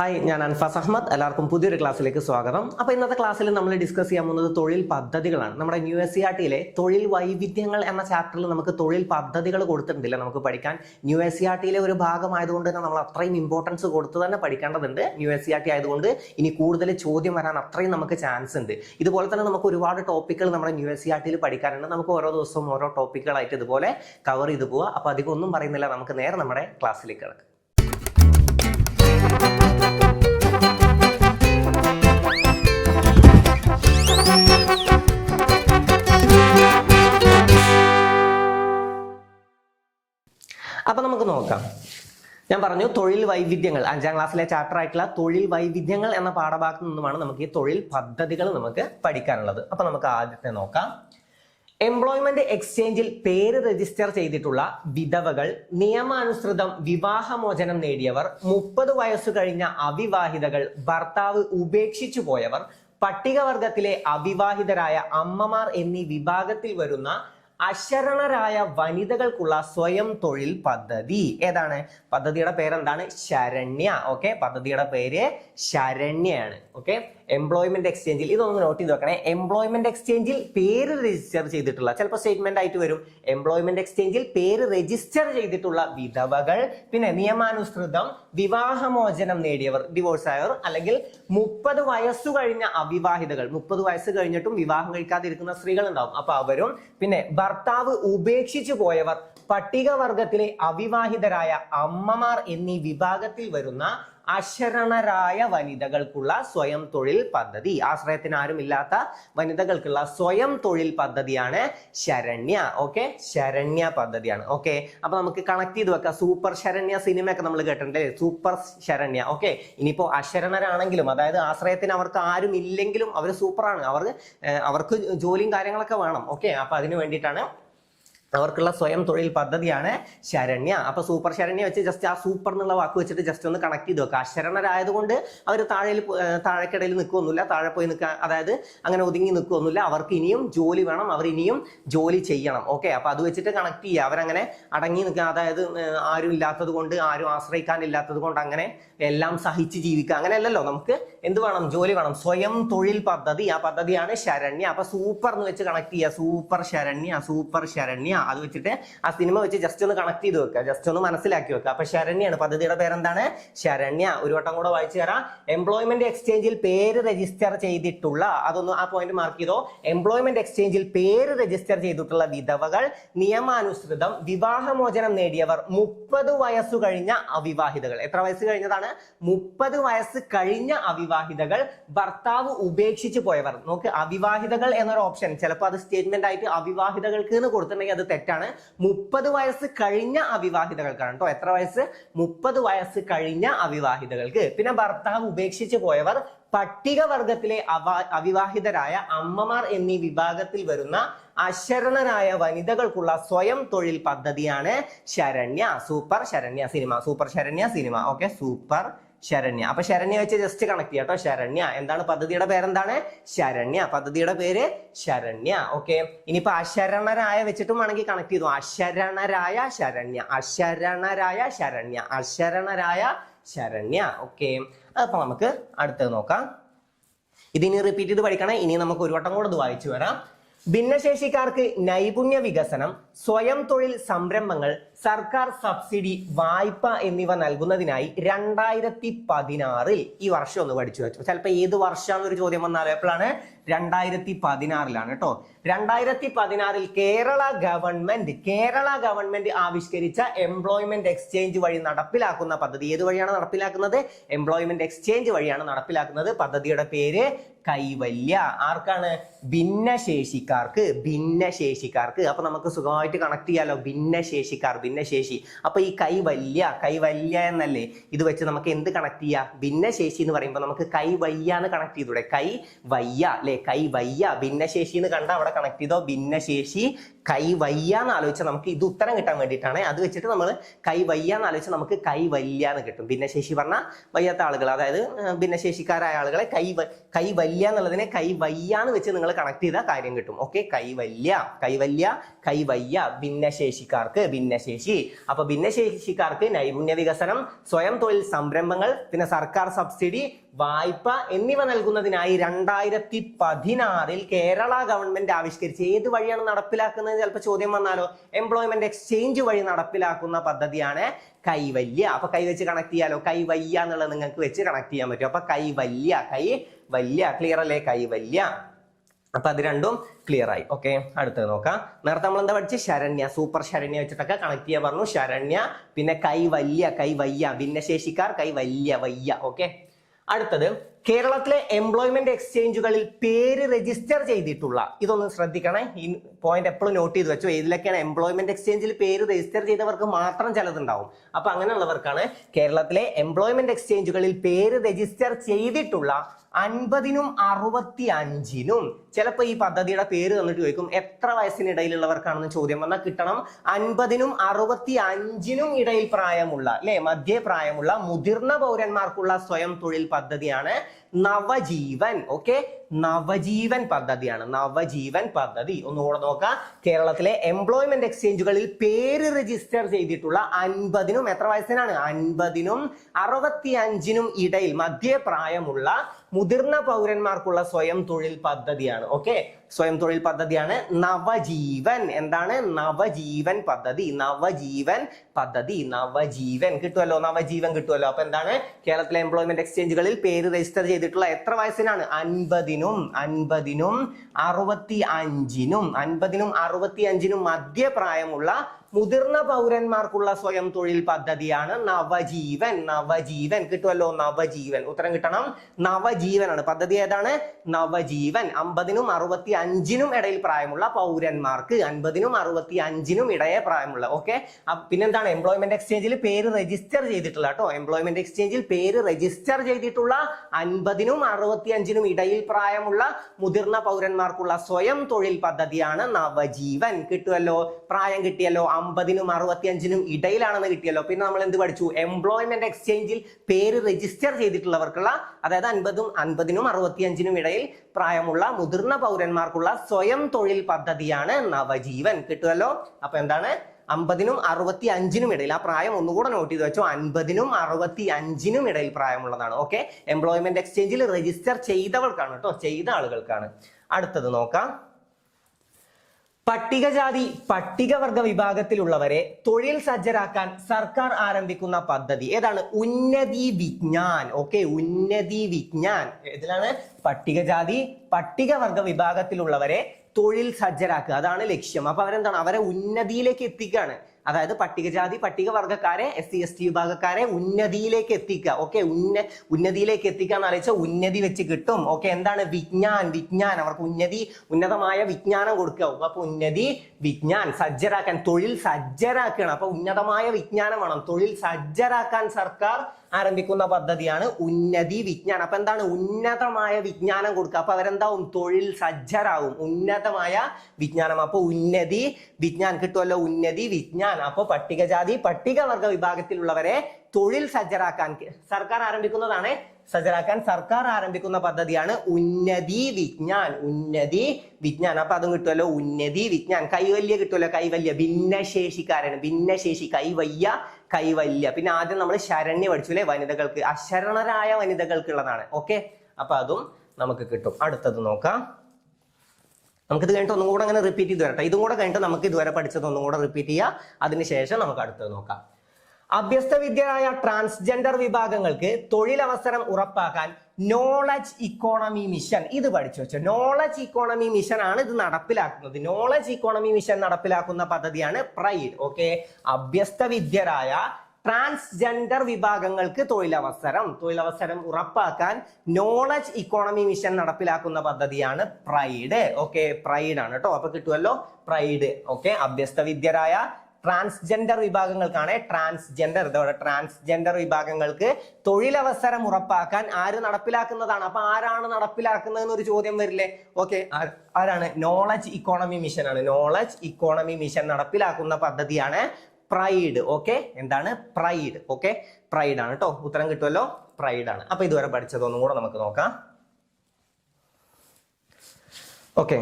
Hi ഞാൻ അൻഫാസ് അഹമ്മദ് എല്ലാവർക്കും പുതിയൊരു ക്ലാസ്സിലേക്ക് സ്വാഗതം. അപ്പോൾ ഇന്നത്തെ ക്ലാസ്സിൽ നമ്മൾ ഡിസ്കസ് ചെയ്യാൻ പോകുന്നത് തൊഴിൽ പദ്ധതികളാണ്. നമ്മുടെ ന്യൂ എസ് സി ആർ ടിയിലെ തൊഴിൽ വൈവിധ്യങ്ങൾ എന്ന ചാപ്റ്ററിൽ നമുക്ക് തൊഴിൽ പദ്ധതികൾ കൊടുത്തിട്ടില്ല നമുക്ക് പഠിക്കാൻ. ന്യൂ എസ് സി ആർ ടിയിലെ ഒരു ഭാഗമായതുകൊണ്ട് തന്നെ നമ്മൾ അത്രയും ഇമ്പോർട്ടൻസ് കൊടുത്ത് തന്നെ പഠിക്കേണ്ടതുണ്ട്. New S C R T ആയതുകൊണ്ട് ഇനി കൂടുതൽ ചോദ്യം വരാൻ അത്രയും നമുക്ക് ചാൻസ് ഉണ്ട്. ഇതുപോലെ തന്നെ നമുക്ക് ഒരുപാട് ടോപ്പിക്കുകൾ നമ്മുടെ ന്യൂ എസ് സി ആർ ടിയിൽ പഠിക്കാനുണ്ട്. നമുക്ക് ഓരോ ദിവസവും ഓരോ ടോപ്പിക്കുകളായിട്ട് ഇതുപോലെ കവർ ചെയ്ത് പോവുക അപ്പോൾ അധികം ഒന്നും പറയുന്നില്ല. നമുക്ക് നേരെ നമ്മുടെ ക്ലാസ്സിലേക്ക് കിടക്കാം. അപ്പൊ നമുക്ക് നോക്കാം. ഞാൻ പറഞ്ഞു തൊഴിൽ വൈവിധ്യങ്ങൾ. അഞ്ചാം ക്ലാസ്സിലെ ചാപ്റ്റർ ആയിട്ടുള്ള തൊഴിൽ വൈവിധ്യങ്ങൾ എന്ന പാഠഭാഗത്ത് നിന്നുമാണ് നമുക്ക് ഈ തൊഴിൽ പദ്ധതികൾ നമുക്ക് പഠിക്കാനുള്ളത്. അപ്പൊ നമുക്ക് ആദ്യത്തെ നോക്കാം. എംപ്ലോയ്മെന്റ് എക്സ്ചേഞ്ചിൽ പേര് രജിസ്റ്റർ ചെയ്തിട്ടുള്ള വിധവകൾ നിയമാനുസൃതം വിവാഹമോചനം നേടിയവർ മുപ്പത് വയസ്സു കഴിഞ്ഞ അവിവാഹിതകൾ ഭർത്താവ് ഉപേക്ഷിച്ചു പോയവർ പട്ടികവർഗത്തിലെ അവിവാഹിതരായ അമ്മമാർ എന്നീ വിഭാഗത്തിൽ വരുന്ന അശരണരായ വനിതകൾക്കുള്ള സ്വയം തൊഴിൽ പദ്ധതി. ഏതാണ്? പദ്ധതിയുടെ പേരെന്താണ്? ശരണ്യ. ഓക്കെ? പദ്ധതിയുടെ പേര് ശരണ്യയാണ് ഓക്കെ? എംപ്ലോയ്മെന്റ് എക്സ്ചേഞ്ചിൽ ഇതൊന്ന് നോട്ട് ചെയ്ത് വെക്കണേ. എംപ്ലോയ്മെന്റ് എക്സ്ചേഞ്ചിൽ പേര് രജിസ്റ്റർ ചെയ്തിട്ടുള്ള ചിലപ്പോൾ സ്റ്റേറ്റ്മെന്റ് ആയിട്ട് വരും. എംപ്ലോയ്മെന്റ് എക്സ്ചേഞ്ചിൽ പേര് രജിസ്റ്റർ ചെയ്തിട്ടുള്ള വിധവകൾ പിന്നെ നിയമാനുസൃതം വിവാഹമോചനം നേടിയവർ ഡിവോഴ്സ് ആയവർ അല്ലെങ്കിൽ മുപ്പത് വയസ്സു കഴിഞ്ഞ അവിവാഹിതകൾ. മുപ്പത് വയസ്സ് കഴിഞ്ഞിട്ടും വിവാഹം കഴിക്കാതിരിക്കുന്ന സ്ത്രീകൾ ഉണ്ടാവും അപ്പൊ അവരും പിന്നെ ഭർത്താവ് ഉപേക്ഷിച്ചു പോയവർ പട്ടികവർഗത്തിലെ അവിവാഹിതരായ അമ്മമാർ എന്നീ വിഭാഗത്തിൽ വരുന്ന അശരണരായ വനിതകൾക്കുള്ള സ്വയം തൊഴിൽ പദ്ധതി. ആശ്രയത്തിന് ആരും ഇല്ലാത്ത വനിതകൾക്കുള്ള സ്വയം തൊഴിൽ പദ്ധതിയാണ് ശരണ്യ. ഓക്കെ ശരണ്യ പദ്ധതിയാണ്. ഓക്കെ അപ്പൊ നമുക്ക് കണക്ട് ചെയ്ത് വെക്കാം. സൂപ്പർ ശരണ്യ സിനിമയൊക്കെ നമ്മൾ കേട്ടിട്ടുണ്ട് സൂപ്പർ ശരണ്യ. ഓക്കെ ഇനിയിപ്പോ അശരണരാണെങ്കിലും അതായത് ആശ്രയത്തിന് അവർക്ക് ആരും ഇല്ലെങ്കിലും അവർ സൂപ്പറാണ് അവർ അവർക്ക് ജോലിയും കാര്യങ്ങളൊക്കെ വേണം. ഓക്കെ അപ്പൊ അതിന് വേണ്ടിയിട്ടാണ് അവർക്കുള്ള സ്വയം തൊഴിൽ പദ്ധതിയാണ് ശരണ്യ. അപ്പൊ സൂപ്പർ ശരണ്യ വെച്ച് ജസ്റ്റ് ആ സൂപ്പർ എന്നുള്ള വാക്ക് വെച്ചിട്ട് ജസ്റ്റ് ഒന്ന് കണക്ട് ചെയ്ത് വെക്കുക അശരണരായതുകൊണ്ട് അവർ താഴെ താഴെക്കിടയിൽ നിൽക്കുകയൊന്നുമില്ല താഴെ പോയി നിൽക്കുക അതായത് അങ്ങനെ ഒതുങ്ങി നിൽക്കുകയൊന്നുമില്ല അവർക്ക് ഇനിയും ജോലി വേണം. അവർ ഇനിയും ജോലി ചെയ്യണം. ഓക്കെ അപ്പൊ അത് വെച്ചിട്ട് കണക്ട് ചെയ്യുക. അവരങ്ങനെ അടങ്ങി നിൽക്കുക അതായത് ആരും ഇല്ലാത്തത് കൊണ്ട് ആരും ആശ്രയിക്കാനില്ലാത്തത് കൊണ്ട് അങ്ങനെ എല്ലാം സഹിച്ച് ജീവിക്കുക അങ്ങനെയല്ലല്ലോ നമുക്ക് എന്ത് വേണം? ജോലി വേണം. സ്വയം തൊഴിൽ പദ്ധതി. ആ പദ്ധതിയാണ് ശരണ്യ. അപ്പൊ സൂപ്പർ എന്ന് വെച്ച് കണക്ട് ചെയ്യുക. Super Sharanya super Sharanya. അത് വെച്ചിട്ട് ആ സിനിമ വെച്ച് ജസ്റ്റ് ഒന്ന് കണക്ട് ചെയ്ത് വെക്കുക. ജസ്റ്റ് ഒന്ന് മനസ്സിലാക്കി വെക്കുക. അപ്പൊ ശരണ്യാണ്. പദ്ധതിയുടെ പേരെന്താണ്? ശരണ്യ. ഒരു വട്ടം കൂടെ വായിച്ചു തരാം. എംപ്ലോയ്മെന്റ് എക്സ്ചേഞ്ചിൽ പേര് രജിസ്റ്റർ ചെയ്തിട്ടുള്ള അതൊന്ന് ആ പോയിന്റ് മാർക്ക് ചെയ്തോ. എംപ്ലോയ്മെന്റ് എക്സ്ചേഞ്ചിൽ പേര് രജിസ്റ്റർ ചെയ്തിട്ടുള്ള വിധവകൾ നിയമാനുസൃതം വിവാഹമോചനം നേടിയവർ മുപ്പത് വയസ്സ് കഴിഞ്ഞ അവിവാഹിതകൾ. എത്ര വയസ്സ് കഴിഞ്ഞതാണ്? മുപ്പത് വയസ്സ് കഴിഞ്ഞ അവിവാഹിതകൾ ഭർത്താവ് ഉപേക്ഷിച്ചു പോയവർ. നോക്ക് അവിവാഹിതകൾ എന്നൊരു ഓപ്ഷൻ ചിലപ്പോൾ അത് സ്റ്റേറ്റ്മെന്റ് ആയിട്ട് അവിവാഹിതകൾക്ക് എന്ന് കൊടുത്തിട്ടുണ്ടെങ്കിൽ അത് തെറ്റാണ്. മുപ്പത് വയസ്സ് കഴിഞ്ഞ അവിവാഹിതകൾക്കാണ് കേട്ടോ എത്ര വയസ്സ്? മുപ്പത് വയസ്സ് കഴിഞ്ഞ അവിവാഹിതകൾക്ക്. പിന്നെ ഭർത്താവ് ഉപേക്ഷിച്ചു പോയവർ പട്ടികവർഗത്തിലെ അവ അവിവാഹിതരായ അമ്മമാർ എന്നീ വിഭാഗത്തിൽ വരുന്ന അശരണരായ വനിതകൾക്കുള്ള സ്വയം തൊഴിൽ പദ്ധതിയാണ് Sharanya. Super Sharanya cinema. Super Sharanya cinema. Okay super Sharanya. അപ്പൊ ശരണ്യ വെച്ച് ജസ്റ്റ് കണക്ട് ചെയ്യാം കേട്ടോ ശരണ്യ. എന്താണ് പദ്ധതിയുടെ പേരെന്താണ്? ശരണ്യ. പദ്ധതിയുടെ പേര് ശരണ്യ. ഓക്കെ ഇനിയിപ്പോ അശരണരായ വെച്ചിട്ടും വേണമെങ്കിൽ കണക്ട് ചെയ്തു. അശരണരായ ശരണ്യ. അശരണരായ ശരണ്യ. അശരണരായ ശരണ്യ. ഓക്കെ അപ്പൊ നമുക്ക് അടുത്തത് നോക്കാം. ഇതിനി റിപ്പീറ്റ് ചെയ്ത് പഠിക്കണം. ഇനി നമുക്ക് ഒരു വട്ടം കൂടെ വായിച്ചു വരാം. ഭിന്നശേഷിക്കാർക്ക് നൈപുണ്യ വികസനം സ്വയം തൊഴിൽ സംരംഭങ്ങൾ സർക്കാർ സബ്സിഡി വായ്പ എന്നിവ നൽകുന്നതിനായി രണ്ടായിരത്തി പതിനാറിൽ ഈ വർഷം ഒന്ന് പഠിച്ചു വെച്ചു. ചിലപ്പോൾ ഏത് വർഷമാണ് ഒരു ചോദ്യം വന്നാലോ എപ്പോഴാണ് രണ്ടായിരത്തി പതിനാറിലാണ് കേട്ടോ. രണ്ടായിരത്തി പതിനാറിൽ കേരള ഗവൺമെന്റ് കേരള ഗവൺമെന്റ് ആവിഷ്കരിച്ച എംപ്ലോയ്മെന്റ് എക്സ്ചേഞ്ച് വഴി നടപ്പിലാക്കുന്ന പദ്ധതി. ഏത് വഴിയാണ് നടപ്പിലാക്കുന്നത്? എംപ്ലോയ്മെന്റ് എക്സ്ചേഞ്ച് വഴിയാണ് നടപ്പിലാക്കുന്നത്. പദ്ധതിയുടെ പേര് കൈവല്യ. ആർക്കാണ്? ഭിന്നശേഷിക്കാർക്ക്. ഭിന്നശേഷിക്കാർക്ക്. അപ്പൊ നമുക്ക് സുഖമായിട്ട് കണക്ട് ചെയ്യാലോ? ഭിന്നശേഷിക്കാർ ഭിന്നശേഷി അപ്പൊ ഈ കൈവല്യ കൈവല്യ എന്നല്ലേ? ഇത് വെച്ച് നമുക്ക് എന്ത് കണക്ട് ചെയ്യാം? ഭിന്നശേഷി എന്ന് പറയുമ്പോൾ നമുക്ക് കൈവയ്യ എന്ന് കണക്ട് ചെയ്തൂടെ? കൈ വയ്യ അല്ലെ? കൈ വയ്യ ഭിന്നശേഷി എന്ന് കണ്ട അവിടെ കണക്ട് ചെയ്തോ? ഭിന്നശേഷി കൈ വയ്യ എന്ന് ആലോചിച്ചാൽ നമുക്ക് ഇത് ഉത്തരം കിട്ടാൻ വേണ്ടിയിട്ടാണ്. അത് വെച്ചിട്ട് നമ്മൾ കൈ വയ്യ എന്ന് ആലോചിച്ചാൽ നമുക്ക് കൈ വല്യ എന്ന് കിട്ടും. ഭിന്നശേഷി പറഞ്ഞാൽ വയ്യാത്ത ആളുകൾ അതായത് ഭിന്നശേഷിക്കാരായ ആളുകളെ കൈ കൈ വല്യ എന്നുള്ളതിനെ കൈ വയ്യ എന്ന് വെച്ച് നിങ്ങൾ കണക്ട് ചെയ്താൽ കാര്യം കിട്ടും. ഓക്കെ കൈവല്യ കൈവല്യ കൈ വല്യ കൈ വയ്യ ഭിന്നശേഷിക്കാർക്ക് ഭിന്നശേഷി ഭിന്നശേഷി അപ്പൊ ഭിന്നശേഷിക്കാർക്ക് നൈപുണ്യ വികസനം സ്വയം തൊഴിൽ സംരംഭങ്ങൾ പിന്നെ സർക്കാർ സബ്സിഡി വായ്പ എന്നിവ നൽകുന്നതിനായി രണ്ടായിരത്തി പതിനാറിൽ കേരള ഗവൺമെന്റ് ആവിഷ്കരിച്ച് ഏത് വഴിയാണ് നടപ്പിലാക്കുന്നത്? ചിലപ്പോൾ ചോദ്യം വന്നാലോ? എംപ്ലോയ്മെന്റ് എക്സ്ചേഞ്ച് വഴി നടപ്പിലാക്കുന്ന പദ്ധതിയാണ് കൈവല്യ. അപ്പൊ കൈ വെച്ച് കണക്ട് ചെയ്യാലോ? കൈവയ്യ എന്നുള്ളത് നിങ്ങൾക്ക് വെച്ച് കണക്ട് ചെയ്യാൻ പറ്റും. അപ്പൊ കൈവല്യ കൈ വല്യ ക്ലിയർ അല്ലേ? കൈവല്യ. അപ്പൊ അത് രണ്ടും ക്ലിയർ ആയി. ഓക്കെ അടുത്തത് നോക്കാം. നേരത്തെ നമ്മൾ എന്താ പഠിച്ച്? ശരണ്യ. സൂപ്പർ ശരണ്യ വെച്ചിട്ടൊക്കെ കണക്ട് ചെയ്യാൻ പറഞ്ഞു. ശരണ്യ പിന്നെ കൈ വല്യ കൈ വയ്യ ഭിന്നശേഷിക്കാർ കൈ വല്യ വയ്യ. ഓക്കെ അടുത്തത് കേരളത്തിലെ എംപ്ലോയ്മെന്റ് എക്സ്ചേഞ്ചുകളിൽ പേര് രജിസ്റ്റർ ചെയ്തിട്ടുള്ള ഇതൊന്ന് ശ്രദ്ധിക്കണേ. ഈ പോയിന്റ് എപ്പോഴും നോട്ട് ചെയ്ത് വെച്ചു. ഏതിലൊക്കെയാണ് എംപ്ലോയ്മെന്റ് എക്സ്ചേഞ്ചിൽ പേര് രജിസ്റ്റർ ചെയ്തവർക്ക് മാത്രം ചിലതുണ്ടാവും. അപ്പൊ അങ്ങനെയുള്ളവർക്കാണ് കേരളത്തിലെ എംപ്ലോയ്മെന്റ് എക്സ്ചേഞ്ചുകളിൽ പേര് രജിസ്റ്റർ ചെയ്തിട്ടുള്ള അൻപതിനും അറുപത്തി അഞ്ചിനും ചിലപ്പോൾ ഈ പദ്ധതിയുടെ പേര് തന്നിട്ട് ചോദിക്കും എത്ര വയസ്സിനിടയിലുള്ളവർക്കാണെന്ന് ചോദ്യം വന്നാൽ കിട്ടണം. അൻപതിനും അറുപത്തി അഞ്ചിനും ഇടയിൽ പ്രായമുള്ള അല്ലെ? മധ്യപ്രായമുള്ള മുതിർന്ന പൗരന്മാർക്കുള്ള സ്വയം തൊഴിൽ പദ്ധതിയാണ് നവജീവൻ ഓക്കെ നവജീവൻ പദ്ധതിയാണ്. നവജീവൻ പദ്ധതി. ഒന്നുകൂടെ നോക്കാം. കേരളത്തിലെ എംപ്ലോയ്മെന്റ് എക്സ്ചേഞ്ചുകളിൽ പേര് രജിസ്റ്റർ ചെയ്തിട്ടുള്ള അൻപതിനും എത്ര വയസ്സിനാണ്? അൻപതിനും അറുപത്തി അഞ്ചിനും ഇടയിൽ മധ്യപ്രായമുള്ള മുതിർന്ന പൗരന്മാർക്കുള്ള സ്വയം തൊഴിൽ പദ്ധതിയാണ് ഓക്കെ സ്വയം തൊഴിൽ പദ്ധതിയാണ് നവജീവൻ. എന്താണ്? നവജീവൻ പദ്ധതി. നവജീവൻ പദ്ധതി. നവജീവൻ കിട്ടുമല്ലോ നവജീവൻ കിട്ടുമല്ലോ അപ്പൊ എന്താണ്? കേരളത്തിലെ എംപ്ലോയ്മെന്റ് എക്സ്ചേഞ്ചുകളിൽ പേര് രജിസ്റ്റർ ചെയ്തിട്ടുള്ള എത്ര വയസ്സിനാണ്? അൻപതിനും അൻപതിനും അറുപത്തി അഞ്ചിനും അൻപതിനും അറുപത്തി അഞ്ചിനും മധ്യപ്രായമുള്ള മുതിർന്ന പൗരന്മാർക്കുള്ള സ്വയം തൊഴിൽ പദ്ധതിയാണ് നവജീവൻ. നവജീവൻ കിട്ടുമല്ലോ നവജീവൻ. ഉത്തരം കിട്ടണം. നവജീവനാണ്. പദ്ധതി ഏതാണ്? നവജീവൻ. അമ്പതിനും അറുപത്തി അഞ്ചിനും ഇടയിൽ പ്രായമുള്ള പൗരന്മാർക്ക് അൻപതിനും അറുപത്തി അഞ്ചിനും ഇടയെ പ്രായമുള്ള ഓക്കെ പിന്നെന്താണ്? എംപ്ലോയ്മെന്റ് എക്സ്ചേഞ്ചിൽ പേര് രജിസ്റ്റർ ചെയ്തിട്ടുള്ള കേട്ടോ എംപ്ലോയ്മെന്റ് എക്സ്ചേഞ്ചിൽ പേര് രജിസ്റ്റർ ചെയ്തിട്ടുള്ള അൻപതിനും അറുപത്തി അഞ്ചിനും ഇടയിൽ പ്രായമുള്ള മുതിർന്ന പൗരന്മാർക്കുള്ള സ്വയം തൊഴിൽ പദ്ധതിയാണ് നവജീവൻ. കിട്ടുമല്ലോ പ്രായം കിട്ടിയല്ലോ? അമ്പതിനും അറുപത്തി അഞ്ചിനും ഇടയിലാണെന്ന് കിട്ടിയല്ലോ. പിന്നെ നമ്മൾ എന്ത് പഠിച്ചു? എംപ്ലോയ്മെന്റ് എക്സ്ചേഞ്ചിൽ പേര് രജിസ്റ്റർ ചെയ്തിട്ടുള്ളവർക്കുള്ള അതായത് അൻപതും അൻപതിനും അറുപത്തി അഞ്ചിനും ഇടയിൽ പ്രായമുള്ള മുതിർന്ന പൗരന്മാർക്കുള്ള സ്വയം തൊഴിൽ പദ്ധതിയാണ് നവജീവൻ. കിട്ടുമല്ലോ? അപ്പൊ എന്താണ്? അമ്പതിനും അറുപത്തി അഞ്ചിനും ഇടയിൽ ആ പ്രായം ഒന്നുകൂടെ നോട്ട് ചെയ്ത് വെച്ചോ. അൻപതിനും അറുപത്തി അഞ്ചിനും ഇടയിൽ പ്രായമുള്ളതാണ്. ഓക്കെ എംപ്ലോയ്മെന്റ് എക്സ്ചേഞ്ചിൽ രജിസ്റ്റർ ചെയ്തവർക്കാണ് കേട്ടോ. ചെയ്ത ആളുകൾക്കാണ്. അടുത്തത് നോക്കാം. പട്ടികജാതി പട്ടികവർഗ വിഭാഗത്തിലുള്ളവരെ തൊഴിൽ സജ്ജരാക്കാൻ സർക്കാർ ആരംഭിക്കുന്ന പദ്ധതി. ഏതാണ്? ഉന്നതി വിജ്ഞാൻ. ഓക്കെ ഉന്നതി വിജ്ഞാൻ. ഇതിലാണ് പട്ടികജാതി പട്ടികവർഗ വിഭാഗത്തിലുള്ളവരെ തൊഴിൽ സജ്ജരാക്കുക. അതാണ് ലക്ഷ്യം. അപ്പൊ അവരെന്താണ് അവരെ ഉന്നതിയിലേക്ക് എത്തിക്കുകയാണ്. അതായത് പട്ടികജാതി പട്ടികവർഗക്കാരെ എസ് സി എസ് ടി വിഭാഗക്കാരെ ഉന്നതിയിലേക്ക് എത്തിക്കുക. ഓക്കെ ഉന്ന ഉന്നതിയിലേക്ക് എത്തിക്കുക എന്ന് ആലോചിച്ചാൽ ഉന്നതി വെച്ച് കിട്ടും. ഓക്കെ എന്താണ്? വിജ്ഞാൻ വിജ്ഞാൻ അവർക്ക് ഉന്നതി ഉന്നതമായ വിജ്ഞാനം കൊടുക്കുക. അപ്പൊ ഉന്നതി വിജ്ഞാൻ സജ്ജരാക്കാൻ തൊഴിൽ സജ്ജരാക്കണം അപ്പൊ ഉന്നതമായ വിജ്ഞാനം വേണം. തൊഴിൽ സജ്ജരാക്കാൻ സർക്കാർ ആരംഭിക്കുന്ന പദ്ധതിയാണ് ഉന്നതി വിജ്ഞാനം. അപ്പൊ എന്താണ്? ഉന്നതമായ വിജ്ഞാനം കൊടുക്കുക. അപ്പൊ അവരെന്താവും? തൊഴിൽ സജ്ജരാകും ഉന്നതമായ വിജ്ഞാനം. അപ്പൊ ഉന്നതി വിജ്ഞാൻ കിട്ടുമല്ലോ ഉന്നതി വിജ്ഞാൻ. അപ്പൊ പട്ടികജാതി പട്ടികവർഗ വിഭാഗത്തിലുള്ളവരെ തൊഴിൽ സജ്ജരാക്കാൻ സർക്കാർ ആരംഭിക്കുന്നതാണ്. സജ്ജരാക്കാൻ സർക്കാർ ആരംഭിക്കുന്ന പദ്ധതിയാണ് ഉന്നതി വിജ്ഞാൻ. ഉന്നതി വിജ്ഞാൻ. അപ്പൊ അതും കിട്ടുമല്ലോ. ഉന്നതി വിജ്ഞാൻ. കൈവല്യ കിട്ടുമല്ലോ. കൈവല്യ. ഭിന്നശേഷിക്കാരാണ്. ഭിന്നശേഷി കൈവയ്യ കൈവല്യ. പിന്നെ ആദ്യം നമ്മൾ ശരണ്യ പഠിച്ചു അല്ലെ? വനിതകൾക്ക്. അശരണരായ വനിതകൾക്കുള്ളതാണ്. ഓക്കെ? അപ്പൊ അതും നമുക്ക് കിട്ടും. അടുത്തത് നോക്കാം. നമുക്കിത് കഴിഞ്ഞിട്ട് ഒന്നും കൂടെ അങ്ങനെ റിപ്പീറ്റ് ചെയ്ത് വരട്ടെ ഇതും കൂടെ കഴിഞ്ഞിട്ട് നമുക്ക് ഇതുവരെ പഠിച്ചത് ഒന്നും കൂടെ റിപ്പീറ്റ് ചെയ്യുക അതിനുശേഷം നമുക്ക് അടുത്തത് നോക്കാം. അഭ്യസ്ത വിദ്യരായ ട്രാൻസ്ജെൻഡർ വിഭാഗങ്ങൾക്ക് തൊഴിലവസരം ഉറപ്പാക്കാൻ നോളജ് ഇക്കോണമി മിഷൻ ഇത് പഠിച്ചു വെച്ചു. നോളജ് ഇക്കോണമി മിഷൻ ആണ് ഇത് നടപ്പിലാക്കുന്നത്. നോളജ് ഇക്കോണമി മിഷൻ നടപ്പിലാക്കുന്ന പദ്ധതിയാണ് പ്രൈഡ് ഓക്കെ അഭ്യസ്ത വിദ്യരായ ട്രാൻസ്ജെൻഡർ വിഭാഗങ്ങൾക്ക് തൊഴിലവസരം. തൊഴിലവസരം ഉറപ്പാക്കാൻ നോളജ് ഇക്കോണമി മിഷൻ നടപ്പിലാക്കുന്ന പദ്ധതിയാണ് പ്രൈഡ് ഓക്കെ പ്രൈഡ് ആണ് കേട്ടോ. അപ്പൊ കിട്ടുമല്ലോ പ്രൈഡ് ഓക്കെ അഭ്യസ്ത വിദ്യരായ ട്രാൻസ്ജെൻഡർ വിഭാഗങ്ങൾക്കാണ് ട്രാൻസ്ജെൻഡർ ഇതോടെ ട്രാൻസ്ജെൻഡർ വിഭാഗങ്ങൾക്ക് തൊഴിലവസരം ഉറപ്പാക്കാൻ ആര് നടപ്പിലാക്കുന്നതാണ്? അപ്പൊ ആരാണ് നടപ്പിലാക്കുന്നത് എന്നൊരു ചോദ്യം വരില്ലേ? ഓക്കെ ആരാണ്? നോളജ് ഇക്കോണമി മിഷൻ ആണ്. നോളജ് ഇക്കോണമി മിഷൻ നടപ്പിലാക്കുന്ന പദ്ധതിയാണ് പ്രൈഡ് ഓക്കെ എന്താണ്? പ്രൈഡ് ഓക്കെ പ്രൈഡ് ആണ് കേട്ടോ ഉത്തരം കിട്ടുമല്ലോ പ്രൈഡ് ആണ്. അപ്പൊ ഇതുവരെ പഠിച്ചതൊന്നും കൂടെ നമുക്ക് നോക്കാം. ഓക്കെ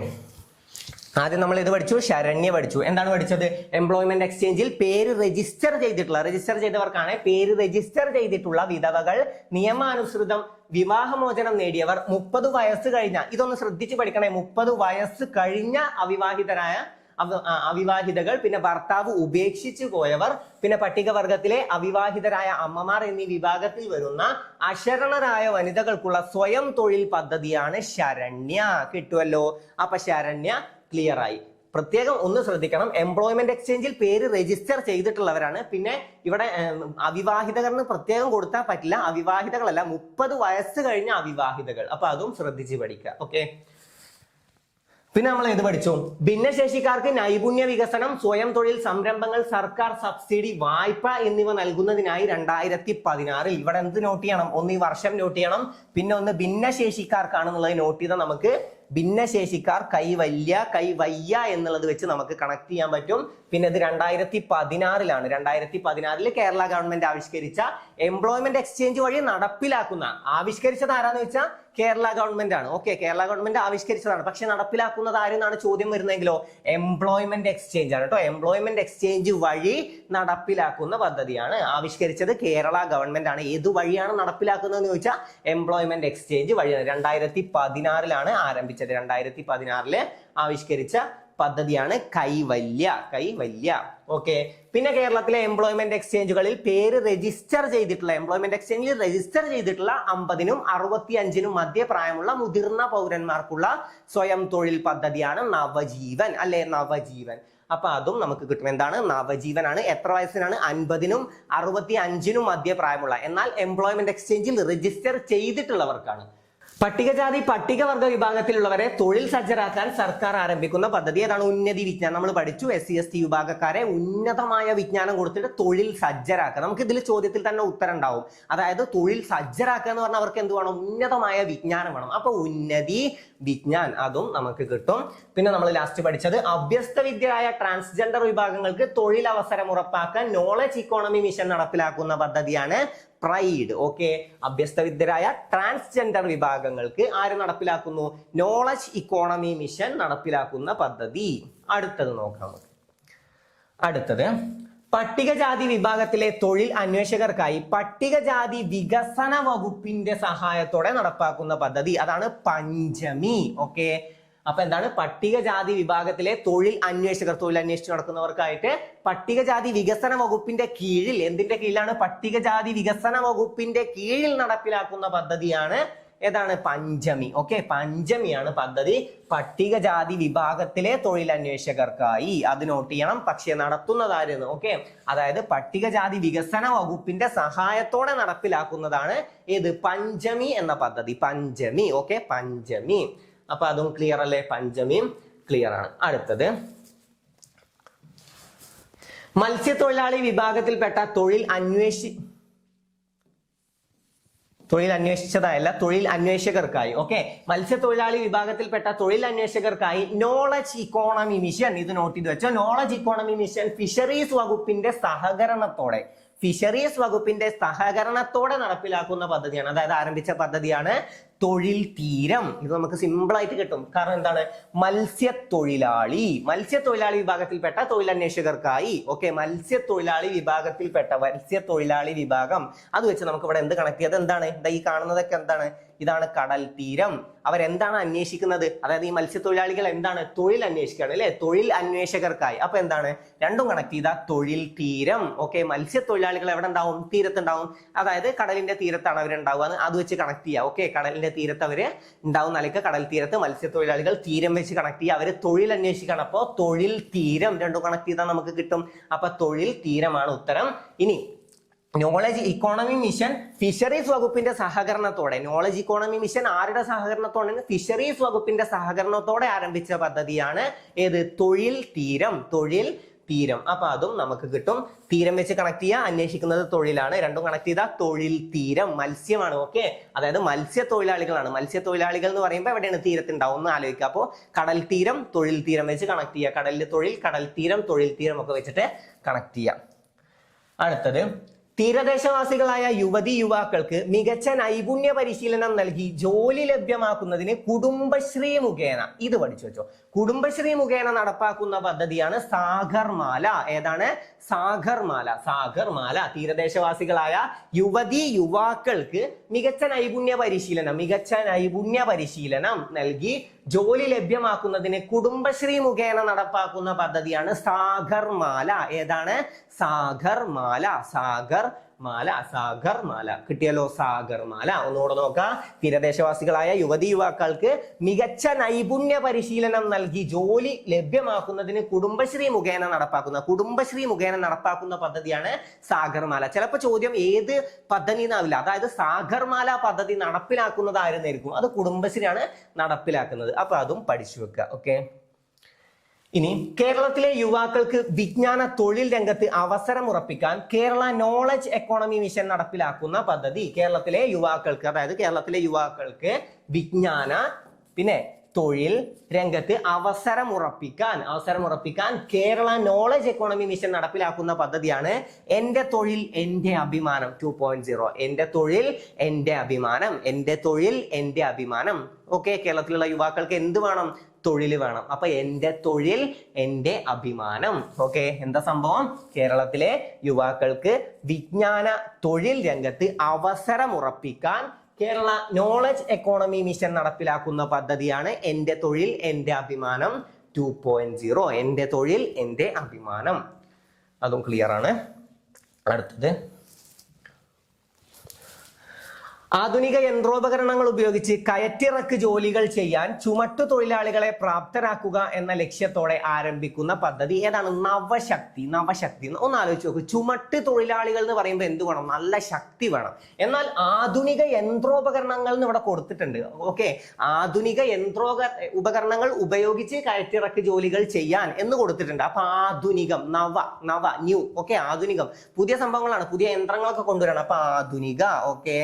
ആദ്യം നമ്മൾ ഇത് പഠിച്ചു ശരണ്യ പഠിച്ചു. എന്താണ് പഠിച്ചത്? എംപ്ലോയ്മെന്റ് എക്സ്ചേഞ്ചിൽ പേര് രജിസ്റ്റർ ചെയ്തിട്ടുള്ള രജിസ്റ്റർ ചെയ്തവർക്കാണ് പേര് രജിസ്റ്റർ ചെയ്തിട്ടുള്ള വിധവകൾ നിയമാനുസൃതം വിവാഹമോചനം നേടിയവർ മുപ്പത് വയസ്സ് കഴിഞ്ഞ ഇതൊന്ന് ശ്രദ്ധിച്ച് പഠിക്കണേ. മുപ്പത് വയസ്സ് കഴിഞ്ഞ അവിവാഹിതരായ അവ- അവിവാഹിതകൾ പിന്നെ ഭർത്താവ് ഉപേക്ഷിച്ചു പോയവർ പിന്നെ പട്ടികവർഗത്തിലെ അവിവാഹിതരായ അമ്മമാർ എന്നീ വിഭാഗത്തിൽ വരുന്ന അശരണരായ വനിതകൾക്കുള്ള സ്വയം തൊഴിൽ പദ്ധതിയാണ് ശരണ്യ. കിട്ടുമല്ലോ അപ്പൊ ശരണ്യ ക്ലിയർ ആയി. പ്രത്യേകം ഒന്ന് ശ്രദ്ധിക്കണം. എംപ്ലോയ്മെന്റ് എക്സ്ചേഞ്ചിൽ പേര് രജിസ്റ്റർ ചെയ്തിട്ടുള്ളവരാണ്. പിന്നെ ഇവിടെ അവിവാഹിതകർന്ന് പ്രത്യേകം കൊടുത്താൽ പറ്റില്ല. അവിവാഹിതകളല്ല മുപ്പത് വയസ്സ് കഴിഞ്ഞ അവിവാഹിതകൾ. അപ്പൊ അതും ശ്രദ്ധിച്ച് പഠിക്കുക. ഓക്കെ പിന്നെ നമ്മൾ ഏത് പഠിച്ചു? ഭിന്നശേഷിക്കാർക്ക് നൈപുണ്യ വികസനം സ്വയം തൊഴിൽ സംരംഭങ്ങൾ സർക്കാർ സബ്സിഡി വായ്പ എന്നിവ നൽകുന്നതിനായി രണ്ടായിരത്തി പതിനാറിൽ ഇവിടെ എന്ത് നോട്ട് ചെയ്യണം? ഒന്ന് ഈ വർഷം നോട്ട് ചെയ്യണം. പിന്നെ ഒന്ന് ഭിന്നശേഷിക്കാർക്കാണെന്നുള്ളത് നോട്ട് ചെയ്താൽ നമുക്ക് ഭിന്നശേഷിക്കാർ കൈവല്യ കൈവയ്യ എന്നുള്ളത് വെച്ച് നമുക്ക് കണക്ട് ചെയ്യാൻ പറ്റും. പിന്നെ ഇത് രണ്ടായിരത്തി പതിനാറിലാണ് രണ്ടായിരത്തി പതിനാറിൽ കേരള ഗവൺമെന്റ് ആവിഷ്കരിച്ച എംപ്ലോയ്മെന്റ് എക്സ്ചേഞ്ച് വഴി നടപ്പിലാക്കുന്ന. ആവിഷ്കരിച്ചത് ആരാന്ന് വെച്ചാൽ കേരള ഗവൺമെന്റ് ആണ്. ഓക്കെ കേരള ഗവൺമെന്റ് ആവിഷ്കരിച്ചതാണ്. പക്ഷെ നടപ്പിലാക്കുന്നത് ആരെന്നാണ് ചോദ്യം വരുന്നതെങ്കിലോ? എംപ്ലോയ്മെന്റ് എക്സ്ചേഞ്ച് ആണ് കേട്ടോ. എംപ്ലോയ്മെന്റ് എക്സ്ചേഞ്ച് വഴി നടപ്പിലാക്കുന്ന പദ്ധതിയാണ് ആവിഷ്കരിച്ചത് കേരള ഗവൺമെന്റ് ആണ്. ഏത് വഴിയാണ് നടപ്പിലാക്കുന്നതെന്ന് ചോദിച്ചാൽ എംപ്ലോയ്മെന്റ് എക്സ്ചേഞ്ച് വഴിയാണ് രണ്ടായിരത്തി പതിനാറിലാണ് ആരംഭിച്ചത്. രണ്ടായിരത്തി പതിനാറിൽ ആവിഷ്കരിച്ച പദ്ധതിയാണ് കൈവല്യ കൈവല്യ. ഓക്കെ പിന്നെ കേരളത്തിലെ എംപ്ലോയ്മെന്റ് എക്സ്ചേഞ്ചുകളിൽ പേര് രജിസ്റ്റർ ചെയ്തിട്ടുള്ള എംപ്ലോയ്മെന്റ് എക്സ്ചേഞ്ചിൽ രജിസ്റ്റർ ചെയ്തിട്ടുള്ള അമ്പതിനും അറുപത്തി അഞ്ചിനും മധ്യ പ്രായമുള്ള മുതിർന്ന പൗരന്മാർക്കുള്ള സ്വയം തൊഴിൽ പദ്ധതിയാണ് നവജീവൻ അല്ലെ? നവജീവൻ. അപ്പൊ അതും നമുക്ക് കിട്ടും. എന്താണ്? നവജീവനാണ്. എത്ര വയസ്സിനാണ്? അൻപതിനും അറുപത്തി അഞ്ചിനും മധ്യ പ്രായമുള്ള. എന്നാൽ എംപ്ലോയ്മെന്റ് എക്സ്ചേഞ്ചിൽ രജിസ്റ്റർ ചെയ്തിട്ടുള്ളവർക്കാണ്. പട്ടികജാതി പട്ടികവർഗ വിഭാഗത്തിലുള്ളവരെ തൊഴിൽ സജ്ജരാക്കാൻ സർക്കാർ ആരംഭിക്കുന്ന പദ്ധതി അതാണ് ഉന്നതി വിജ്ഞാനം. നമ്മൾ പഠിച്ചു. എസ് സി എസ് ടി വിഭാഗക്കാരെ ഉന്നതമായ വിജ്ഞാനം കൊടുത്തിട്ട് തൊഴിൽ സജ്ജരാക്കുക. നമുക്ക് ഇതിൽ ചോദ്യത്തിൽ തന്നെ ഉത്തരം ഉണ്ടാവും. അതായത് തൊഴിൽ സജ്ജരാക്കുക എന്ന് പറഞ്ഞാൽ അവർക്ക് എന്ത് വേണം? ഉന്നതമായ വിജ്ഞാനം വേണം. അപ്പൊ ഉന്നതി വിജ്ഞാൻ അതും നമുക്ക് കിട്ടും. പിന്നെ നമ്മൾ ലാസ്റ്റ് പഠിച്ചത് അഭ്യസ്ത വിദ്യരായ ട്രാൻസ്ജെൻഡർ വിഭാഗങ്ങൾക്ക് തൊഴിലവസരം ഉറപ്പാക്കാൻ നോളജ് ഇക്കോണമി മിഷൻ നടപ്പിലാക്കുന്ന പദ്ധതിയാണ് പ്രൈഡ് ഓക്കെ അഭ്യസ്തവിദ്യരായ ട്രാൻസ്ജെൻഡർ വിഭാഗങ്ങൾക്ക് ആര് നടപ്പിലാക്കുന്നു? നോളജ് ഇക്കോണമി മിഷൻ നടപ്പിലാക്കുന്ന പദ്ധതി. അടുത്തത് നോക്കാം. അടുത്തത്. പട്ടികജാതി വിഭാഗത്തിലെ തൊഴിൽ അന്വേഷകർക്കായി പട്ടികജാതി വികസന വകുപ്പിന്റെ സഹായത്തോടെ നടപ്പാക്കുന്ന പദ്ധതി. അതാണ് പഞ്ചമി ഓക്കെ അപ്പൊ എന്താണ്? പട്ടികജാതി വിഭാഗത്തിലെ തൊഴിൽ അന്വേഷകർ തൊഴിൽ അന്വേഷിച്ച് നടക്കുന്നവർക്കായിട്ട് പട്ടികജാതി വികസന വകുപ്പിന്റെ കീഴിൽ എന്തിന്റെ കീഴിലാണ്? പട്ടികജാതി വികസന വകുപ്പിന്റെ കീഴിൽ നടപ്പിലാക്കുന്ന പദ്ധതിയാണ് ഏതാണ്? പഞ്ചമി. ഓക്കെ പഞ്ചമിയാണ് പദ്ധതി. പട്ടികജാതി വിഭാഗത്തിലെ തൊഴിലന്വേഷകർക്കായി അത് നോട്ട് ചെയ്യണം. പക്ഷെ നടത്തുന്നതായിരുന്നു ഓക്കെ അതായത് പട്ടികജാതി വികസന വകുപ്പിന്റെ സഹായത്തോടെ നടപ്പിലാക്കുന്നതാണ് ഏത്? പഞ്ചമി എന്ന പദ്ധതി. പഞ്ചമി. ഓക്കെ പഞ്ചമി. അപ്പൊ അതും ക്ലിയർ അല്ലേ? പഞ്ചമിയും ക്ലിയർ ആണ്. അടുത്തത്. മത്സ്യത്തൊഴിലാളി വിഭാഗത്തിൽപ്പെട്ട തൊഴിൽ അന്വേഷി തൊഴിൽ അന്വേഷിച്ചതായല്ല തൊഴിൽ അന്വേഷകർക്കായി. ഓക്കെ മത്സ്യത്തൊഴിലാളി വിഭാഗത്തിൽപ്പെട്ട തൊഴിൽ അന്വേഷകർക്കായി നോളജ് ഇക്കോണമി മിഷൻ ഇത് നോട്ട് ചെയ്ത് വെച്ചോ. നോളജ് ഇക്കോണമി മിഷൻ ഫിഷറീസ് വകുപ്പിന്റെ സഹകരണത്തോടെ ഫിഷറീസ് വകുപ്പിന്റെ സഹകരണത്തോടെ നടപ്പിലാക്കുന്ന പദ്ധതിയാണ്. അതായത് ആരംഭിച്ച പദ്ധതിയാണ് തൊഴിൽ തീരം. ഇത് നമുക്ക് സിമ്പിൾ ആയിട്ട് കിട്ടും. കാരണം എന്താണ്? മത്സ്യത്തൊഴിലാളി. മത്സ്യത്തൊഴിലാളി വിഭാഗത്തിൽപ്പെട്ട തൊഴിലന്വേഷകർക്കായി. ഓക്കെ മത്സ്യത്തൊഴിലാളി വിഭാഗത്തിൽപ്പെട്ട മത്സ്യത്തൊഴിലാളി വിഭാഗം. അത് വെച്ച് നമുക്ക് ഇവിടെ എന്ത് കണക്ട് ചെയ്ത് എന്താണ് ഇതാ ഈ കാണുന്നതൊക്കെ എന്താണ്? ഇതാണ് കടൽ തീരം. അവരെന്താണ് അന്വേഷിക്കുന്നത്? അതായത് ഈ മത്സ്യത്തൊഴിലാളികൾ എന്താണ്? തൊഴിൽ അന്വേഷിക്കുകയാണ് അല്ലെ? തൊഴിൽ അന്വേഷകർക്കായി. അപ്പൊ എന്താണ്? രണ്ടും കണക്ട് ചെയ്ത തൊഴിൽ തീരം. ഓക്കെ മത്സ്യത്തൊഴിലാളികൾ എവിടെ ഉണ്ടാവും? തീരത്തുണ്ടാവും. അതായത് കടലിന്റെ തീരത്താണ് അവരുണ്ടാവുക. അത് വെച്ച് കണക്ട് ചെയ്യുക ഓക്കെ കടലിന്റെ തീരത്ത് അവർ ഉണ്ടാവും. നിലയ്ക്ക് കടൽ തീരത്ത് മത്സ്യത്തൊഴിലാളികൾ തീരം വെച്ച് കണക്ട് ചെയ്യുക. അവർ തൊഴിൽ അന്വേഷിക്കണം അപ്പോ തൊഴിൽ തീരം രണ്ടും കണക്ട് ചെയ്താൽ നമുക്ക് കിട്ടും. അപ്പൊ തൊഴിൽ തീരമാണ് ഉത്തരം. ഇനി നോളജ് ഇക്കോണമി മിഷൻ ഫിഷറീസ് വകുപ്പിന്റെ സഹകരണത്തോടെ നോളജ് ഇക്കോണമി മിഷൻ ആരുടെ സഹകരണത്തോടെ? ഫിഷറീസ് വകുപ്പിന്റെ സഹകരണത്തോടെ ആരംഭിച്ച പദ്ധതിയാണ് ഏത്? തൊഴിൽ തീരം. തൊഴിൽ തീരം. അപ്പൊ അതും നമുക്ക് കിട്ടും. തീരം വെച്ച് കണക്ട് ചെയ്യുക അന്വേഷിക്കുന്നത് തൊഴിലാണ്. രണ്ടും കണക്ട് ചെയ്താൽ തൊഴിൽ തീരം. മത്സ്യമാണ് ഓക്കെ അതായത് മത്സ്യത്തൊഴിലാളികളാണ്. മത്സ്യത്തൊഴിലാളികൾ എന്ന് പറയുമ്പോൾ എവിടെയാണ് തീരത്തുണ്ടാവും എന്ന് ആലോചിക്കുക. അപ്പോൾ കടൽ തീരം തൊഴിൽ തീരം വെച്ച് കണക്ട് ചെയ്യുക കടലിൽ തൊഴിൽ കടൽ തീരം തൊഴിൽ തീരം ഒക്കെ വെച്ചിട്ട് കണക്ട് ചെയ്യാം. അടുത്തത് തീരദേശവാസികളായ യുവതി യുവാക്കൾക്ക് മികച്ച നൈപുണ്യ പരിശീലനം നൽകി ജോലി ലഭ്യമാക്കുന്നതിന് കുടുംബശ്രീ മുഖേന. ഇത് പഠിച്ചു വെച്ചോ. കുടുംബശ്രീ മുഖേന നടപ്പാക്കുന്ന പദ്ധതിയാണ് സാഗർമാല. ഏതാണ്? സാഗർമാല. സാഗർമാല. തീരദേശവാസികളായ യുവതി യുവാക്കൾക്ക് മികച്ച നൈപുണ്യ പരിശീലനം മികച്ച നൈപുണ്യ പരിശീലനം നൽകി ജോലി ലഭ്യമാക്കുന്നതിന് കുടുംബശ്രീ മുഖേന നടപ്പാക്കുന്ന പദ്ധതിയാണ് സാഗർമാല. ഏതാണ്? സാഗർമാല. സാഗർ മാല സാഗർ മാല കിട്ടിയല്ലോ സാഗർ മാല ഒന്നുകൂടെ നോക്കാം. തീരദേശവാസികളായ യുവതി യുവാക്കൾക്ക് മികച്ച നൈപുണ്യ പരിശീലനം നൽകി ജോലി ലഭ്യമാക്കുന്നതിന് കുടുംബശ്രീ മുഖേന നടപ്പാക്കുന്ന കുടുംബശ്രീ മുഖേന നടപ്പാക്കുന്ന പദ്ധതിയാണ് സാഗർമാല. ചിലപ്പോൾ ചോദ്യം ഏത് പദ്ധതി എന്നാവില്ല. അതായത് സാഗർമാല പദ്ധതി നടപ്പിലാക്കുന്നത് ആയിരുന്നായിരിക്കും അത് കുടുംബശ്രീയാണ് നടപ്പിലാക്കുന്നത്. അപ്പൊ അതും പഠിച്ചു വെക്കുക ഓക്കെ? ഇനി കേരളത്തിലെ യുവാക്കൾക്ക് വിജ്ഞാന തൊഴിൽ രംഗത്ത് അവസരം ഉറപ്പിക്കാൻ കേരള നോളജ് എക്കോണമി മിഷൻ നടപ്പിലാക്കുന്ന പദ്ധതി കേരളത്തിലെ യുവാക്കൾക്ക് അതായത് കേരളത്തിലെ യുവാക്കൾക്ക് വിജ്ഞാന പിന്നെ തൊഴിൽ രംഗത്ത് അവസരം ഉറപ്പിക്കാൻ അവസരം ഉറപ്പിക്കാൻ കേരള നോളജ് എക്കോണമി മിഷൻ നടപ്പിലാക്കുന്ന പദ്ധതിയാണ് എന്റെ തൊഴിൽ എന്റെ അഭിമാനം ടു പോയിന്റ് സീറോ എന്റെ തൊഴിൽ എന്റെ അഭിമാനം. എന്റെ തൊഴിൽ എന്റെ അഭിമാനം. ഓക്കെ കേരളത്തിലുള്ള യുവാക്കൾക്ക് എന്ത് വേണം? തൊഴിൽ വേണം. അപ്പൊ എന്റെ തൊഴിൽ എന്റെ അഭിമാനം. ഓക്കെ? എന്താ സംഭവം? കേരളത്തിലെ യുവാക്കൾക്ക് വിജ്ഞാന തൊഴിൽ രംഗത്ത് അവസരം ഉറപ്പിക്കാൻ കേരള നോളജ് എക്കോണമി മിഷൻ നടപ്പിലാക്കുന്ന പദ്ധതിയാണ് എന്റെ തൊഴിൽ എന്റെ അഭിമാനം ടു പോയിന്റ് സീറോ എന്റെ തൊഴിൽ എന്റെ അഭിമാനം. അതും ക്ലിയർ ആണ്. അടുത്തത്. ആധുനിക യന്ത്രോപകരണങ്ങൾ ഉപയോഗിച്ച് കയറ്റിറക്ക് ജോലികൾ ചെയ്യാൻ ചുമട്ടു തൊഴിലാളികളെ പ്രാപ്തരാക്കുക എന്ന ലക്ഷ്യത്തോടെ ആരംഭിക്കുന്ന പദ്ധതി ഏതാണ്? നവശക്തി നവശക്തി ഒന്ന് ആലോചിച്ച് നോക്കൂ. ചുമട്ട് തൊഴിലാളികൾ എന്ന് പറയുമ്പോൾ എന്ത് വേണം? നല്ല ശക്തി വേണം. എന്നാൽ ആധുനിക യന്ത്രോപകരണങ്ങൾ എന്ന് ഇവിടെ കൊടുത്തിട്ടുണ്ട്. ഓക്കെ? ആധുനിക യന്ത്രോപ ഉപകരണങ്ങൾ ഉപയോഗിച്ച് കയറ്റിറക്ക് ജോലികൾ ചെയ്യാൻ എന്ന് കൊടുത്തിട്ടുണ്ട്. അപ്പൊ ആധുനികം നവ നവ ന്യൂ ഓക്കെ? ആധുനികം. പുതിയ സംഭവങ്ങളാണ്. പുതിയ യന്ത്രങ്ങളൊക്കെ കൊണ്ടുവരണം. അപ്പൊ ആധുനിക ഓക്കെ?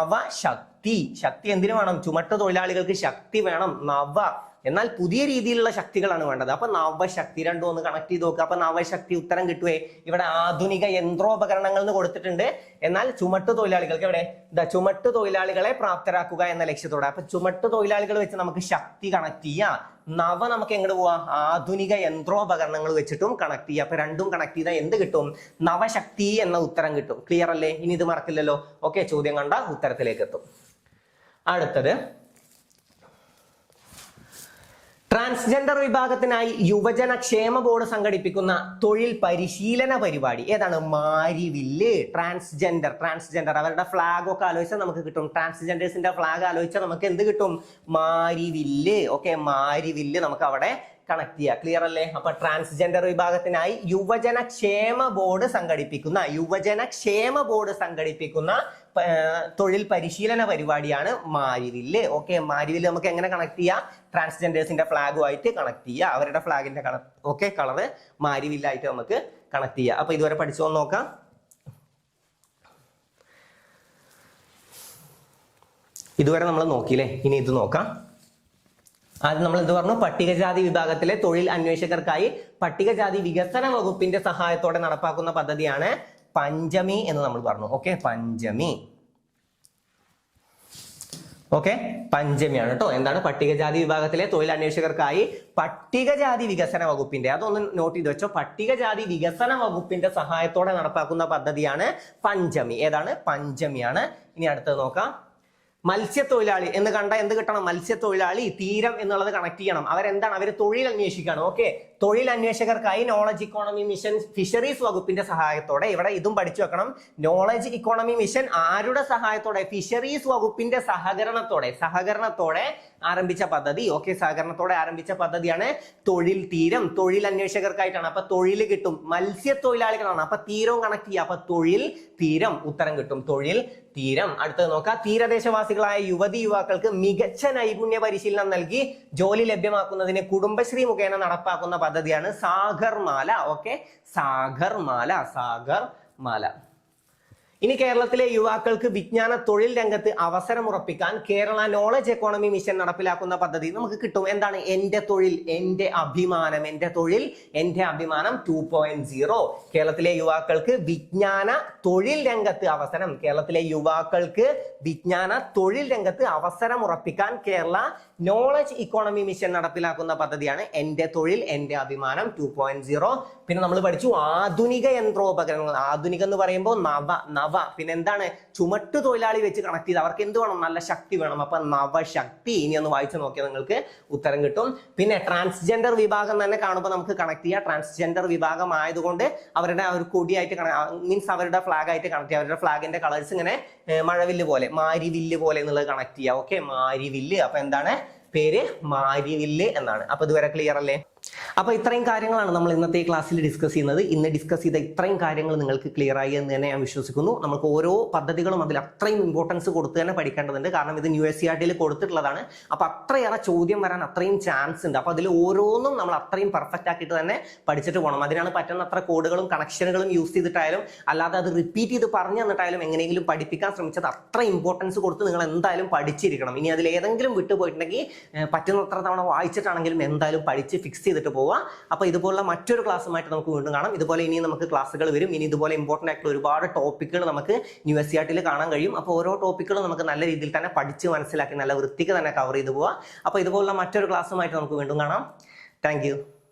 നവശക്തി. ശക്തി എന്തിനു വേണം? ചുമട്ട് തൊഴിലാളികൾക്ക് ശക്തി വേണം. നവ എന്നാൽ പുതിയ രീതിയിലുള്ള ശക്തികളാണ് വേണ്ടത്. അപ്പൊ നവശക്തി രണ്ടും ഒന്ന് കണക്ട് ചെയ്ത് നോക്കുക അപ്പൊ നവശക്തി ഉത്തരം കിട്ടുവേ. ഇവിടെ ആധുനിക യന്ത്രോപകരണങ്ങൾ എന്ന് കൊടുത്തിട്ടുണ്ട്. എന്നാൽ ചുമട്ട് തൊഴിലാളികൾക്ക് എവിടെ? ഇതാ ചുമട്ട് തൊഴിലാളികളെ പ്രാപ്തരാക്കുക എന്ന ലക്ഷ്യത്തോടെ. അപ്പൊ ചുമട്ട് തൊഴിലാളികൾ വെച്ച് നമുക്ക് ശക്തി കണക്ട് ചെയ്യാം. നവ നമുക്ക് എങ്ങോട്ട് പോവാ? ആധുനിക യന്ത്രോപകരണങ്ങൾ വെച്ചിട്ടും കണക്ട് ചെയ്യാം. അപ്പൊ രണ്ടും കണക്ട് ചെയ്താൽ എന്ത് കിട്ടും? നവശക്തി എന്ന ഉത്തരം കിട്ടും. ക്ലിയർ അല്ലേ? ഇനി ഇത് മറക്കില്ലല്ലോ. ഓക്കെ ചോദ്യം കണ്ട ഉത്തരത്തിലേക്ക് എത്തും. അടുത്തത്. ട്രാൻസ്ജെൻഡർ വിഭാഗത്തിനായി യുവജന ക്ഷേമ ബോർഡ് സംഘടിപ്പിക്കുന്ന തൊഴിൽ പരിശീലന പരിപാടി. ഏതാണ്? മാരിവില്ല്. ട്രാൻസ്ജെൻഡർ ട്രാൻസ്ജെൻഡർ അവരുടെ ഫ്ലാഗ് ഒക്കെ ആലോചിച്ചാൽ നമുക്ക് കിട്ടും. ട്രാൻസ്ജെൻഡേഴ്സിന്റെ ഫ്ലാഗ് ആലോചിച്ചാൽ നമുക്ക് എന്ത് കിട്ടും? മാരിവില്ല്. ഓക്കെ മാരിവില്ല് നമുക്ക് അവിടെ കണക്ട് ചെയ്യുക ക്ലിയർ അല്ലേ? അപ്പൊ ട്രാൻസ്ജെൻഡർ വിഭാഗത്തിനായി യുവജന ക്ഷേമ ബോർഡ് സംഘടിപ്പിക്കുന്ന യുവജന ക്ഷേമ ബോർഡ് സംഘടിപ്പിക്കുന്ന തൊഴിൽ പരിശീലന പരിപാടിയാണ് മാരിവില്ല്. ഓക്കെ മാരിവില്ല് നമുക്ക് എങ്ങനെ കണക്ട് ചെയ്യാം? ട്രാൻസ്ജെൻഡേഴ്സിന്റെ ഫ്ലാഗുമായിട്ട് കണക്ട് ചെയ്യുക അവരുടെ ഫ്ലാഗിന്റെ കളർ ഓക്കെ കളറ് മാരിവില്ലായിട്ട് നമുക്ക് കണക്ട് ചെയ്യാം. അപ്പൊ ഇതുവരെ പഠിച്ചു നോക്കാം. ഇതുവരെ നമ്മൾ നോക്കിയില്ലേ? ഇനി ഇത് നോക്കാം. ആദ്യം നമ്മൾ എന്ത് പറഞ്ഞു? പട്ടികജാതി വിഭാഗത്തിലെ തൊഴിൽ അന്വേഷകർക്കായി പട്ടികജാതി വികസന വകുപ്പിന്റെ സഹായത്തോടെ നടപ്പാക്കുന്ന പദ്ധതിയാണ് പഞ്ചമി എന്ന് നമ്മൾ പറഞ്ഞു. ഓക്കെ പഞ്ചമി. ഓക്കെ പഞ്ചമിയാണ് കേട്ടോ എന്താണ്? പട്ടികജാതി വിഭാഗത്തിലെ തൊഴിൽ അന്വേഷകർക്കായി പട്ടികജാതി വികസന വകുപ്പിന്റെ അതൊന്ന് നോട്ട് ചെയ്ത് വെച്ചോ. പട്ടികജാതി വികസന വകുപ്പിന്റെ സഹായത്തോടെ നടപ്പാക്കുന്ന പദ്ധതിയാണ് പഞ്ചമി. ഏതാണ്? പഞ്ചമിയാണ്. ഇനി അടുത്തത് നോക്കാം. മത്സ്യത്തൊഴിലാളി എന്ന് കണ്ട എന്ത് കിട്ടണം? മത്സ്യത്തൊഴിലാളി തീരം എന്നുള്ളത് കണക്ട് ചെയ്യണം. അവരെന്താണ്? അവർ തൊഴിൽ അന്വേഷിക്കുകയാണ് ഓക്കെ തൊഴിൽ അന്വേഷകർക്കായി നോളജ് ഇക്കോണമി മിഷൻ ഫിഷറീസ് വകുപ്പിന്റെ സഹായത്തോടെ ഇവിടെ ഇതും പഠിച്ചു വെക്കണം. നോളജ് ഇക്കോണമി മിഷൻ ആരുടെ സഹായത്തോടെ? ഫിഷറീസ് വകുപ്പിന്റെ സഹകരണത്തോടെ സഹകരണത്തോടെ ആരംഭിച്ച പദ്ധതി. ഓക്കെ സഹകരണത്തോടെ ആരംഭിച്ച പദ്ധതിയാണ് തൊഴിൽ തീരം. തൊഴിൽ അന്വേഷകർക്കായിട്ടാണ് അപ്പൊ തൊഴിൽ കിട്ടും. മത്സ്യ മത്സ്യത്തൊഴിലാളികളാണ്. അപ്പൊ തീരവും കണക്ട് ചെയ്യുക അപ്പൊ തൊഴിൽ തീരം ഉത്തരം കിട്ടും. തൊഴിൽ തീരം. അടുത്തത് നോക്കാം. തീരദേശവാസികളായ യുവതി യുവാക്കൾക്ക് മികച്ച നൈപുണ്യ പരിശീലനം നൽകി ജോലി ലഭ്യമാക്കുന്നതിന് കുടുംബശ്രീ മുഖേന നടപ്പാക്കുന്ന പദ്ധതിയാണ് സാഗർമാല. ഓക്കെ സാഗർമാല സാഗർമാല. ഇനി കേരളത്തിലെ യുവാക്കൾക്ക് വിജ്ഞാന തൊഴിൽ രംഗത്ത് അവസരം ഉറപ്പിക്കാൻ കേരള നോളജ് എക്കോണമി മിഷൻ നടപ്പിലാക്കുന്ന പദ്ധതി നമുക്ക് കിട്ടും. എന്താണ്? എന്റെ തൊഴിൽ എന്റെ അഭിമാനം. എന്റെ തൊഴിൽ എന്റെ അഭിമാനം ടു പോയിന്റ് സീറോ കേരളത്തിലെ യുവാക്കൾക്ക് വിജ്ഞാന തൊഴിൽ രംഗത്ത് അവസരം. കേരളത്തിലെ യുവാക്കൾക്ക് വിജ്ഞാന തൊഴിൽ രംഗത്ത് അവസരം ഉറപ്പിക്കാൻ കേരള നോളജ് ഇക്കോണമി മിഷൻ നടപ്പിലാക്കുന്ന പദ്ധതിയാണ് എന്റെ തൊഴിൽ എന്റെ അഭിമാനം ടു പോയിന്റ് സീറോ പിന്നെ നമ്മൾ പഠിച്ചു ആധുനിക യന്ത്രോപകരണങ്ങൾ. ആധുനികം എന്ന് പറയുമ്പോൾ നവ നവ. പിന്നെ എന്താണ്? ചുമട്ട് തൊഴിലാളി വെച്ച് കണക്ട് ചെയ്ത്. അവർക്ക് എന്ത് വേണം? നല്ല ശക്തി വേണം. അപ്പൊ നവശക്തി. ഇനി ഒന്ന് വായിച്ചു നോക്കിയാൽ നിങ്ങൾക്ക് ഉത്തരം കിട്ടും. പിന്നെ ട്രാൻസ്ജെൻഡർ വിഭാഗം തന്നെ കാണുമ്പോൾ നമുക്ക് കണക്ട് ചെയ്യാം. ട്രാൻസ്ജെൻഡർ വിഭാഗം ആയതുകൊണ്ട് അവരുടെ ഒരു കൊടിയായിട്ട് മീൻസ് അവരുടെ ഫ്ലാഗ് ആയിട്ട് കണക്ട് ചെയ്യാം. അവരുടെ ഫ്ലാഗിന്റെ കളേഴ്സ് ഇങ്ങനെ മഴവില്ല് പോലെ മാരിവില്ല് പോലെ എന്നുള്ളത് കണക്ട് ചെയ്യാം. ഓക്കെ മാരിവില്ല്. അപ്പൊ എന്താണ്? പേര് മാരിവില്ല് എന്നാണ്. അപ്പൊ ഇതുവരെ ക്ലിയർ അല്ലേ? അപ്പൊ ഇത്രയും കാര്യങ്ങളാണ് നമ്മൾ ഇന്നത്തെ ക്ലാസ്സിൽ ഡിസ്കസ് ചെയ്യുന്നത്. ഇന്ന് ഡിസ്കസ് ചെയ്ത ഇത്രയും കാര്യങ്ങൾ നിങ്ങൾക്ക് ക്ലിയർ ആയി എന്ന് തന്നെ ഞാൻ വിശ്വസിക്കുന്നു. നമുക്ക് ഓരോ പദ്ധതികളും അതിൽ അത്രയും ഇമ്പോർട്ടൻസ് കൊടുത്ത് തന്നെ പഠിക്കേണ്ടതുണ്ട്. കാരണം ഇത് ന്യൂ എസ് സി ആർ ടിയിൽ കൊടുത്തിട്ടുള്ളതാണ്. അപ്പോൾ അത്രയേറെ ചോദ്യം വരാൻ അത്രയും ചാൻസ് ഉണ്ട്. അപ്പോൾ അതിൽ ഓരോന്നും നമ്മൾ അത്രയും പെർഫെക്റ്റ് ആക്കിയിട്ട് തന്നെ പഠിച്ചിട്ട് പോകണം അതിനാണ് പറ്റുന്ന അത്ര കോഡുകളും കണക്ഷനുകളും യൂസ് ചെയ്തിട്ടായാലും അല്ലാതെ അത് റിപ്പീറ്റ് ചെയ്ത് പറഞ്ഞു തന്നിട്ടായാലും എങ്ങനെയെങ്കിലും പഠിപ്പിക്കാൻ ശ്രമിച്ചത് അത്ര ഇമ്പോർട്ടൻസ് കൊടുത്ത് നിങ്ങൾ എന്തായാലും പഠിച്ചിരിക്കണം. ഇനി അതിൽ ഏതെങ്കിലും വിട്ടുപോയിട്ടുണ്ടെങ്കിൽ പറ്റുന്നത്ര തവണ വായിച്ചിട്ടാണെങ്കിലും എന്തായാലും പഠിച്ച് ഫിക്സ് ചെയ്തിട്ട് പോവുക അപ്പോൾ ഇതുപോലുള്ള മറ്റൊരു ക്ലാസ്സുമായിട്ട് നമുക്ക് വീണ്ടും കാണാം. ഇതുപോലെ ഇനി നമുക്ക് ക്ലാസ്സുകൾ വരും. ഇനി ഇതുപോലെ ഇമ്പോർട്ടന്റ് ആയിട്ടുള്ള ഒരുപാട് ടോപ്പിക്കുകൾ നമുക്ക് യു എസ് സി ആർ ടിയിൽ കാണാൻ കഴിയും. അപ്പോൾ ഓരോ ടോപ്പിക്കുകളും നമുക്ക് നല്ല രീതിയിൽ തന്നെ പഠിച്ച് മനസ്സിലാക്കി നല്ല വൃത്തിക്ക് തന്നെ കവർ ചെയ്തു പോവുക അപ്പോൾ ഇതുപോലുള്ള മറ്റൊരു ക്ലാസ്സുമായിട്ട് നമുക്ക് വീണ്ടും കാണാം. താങ്ക്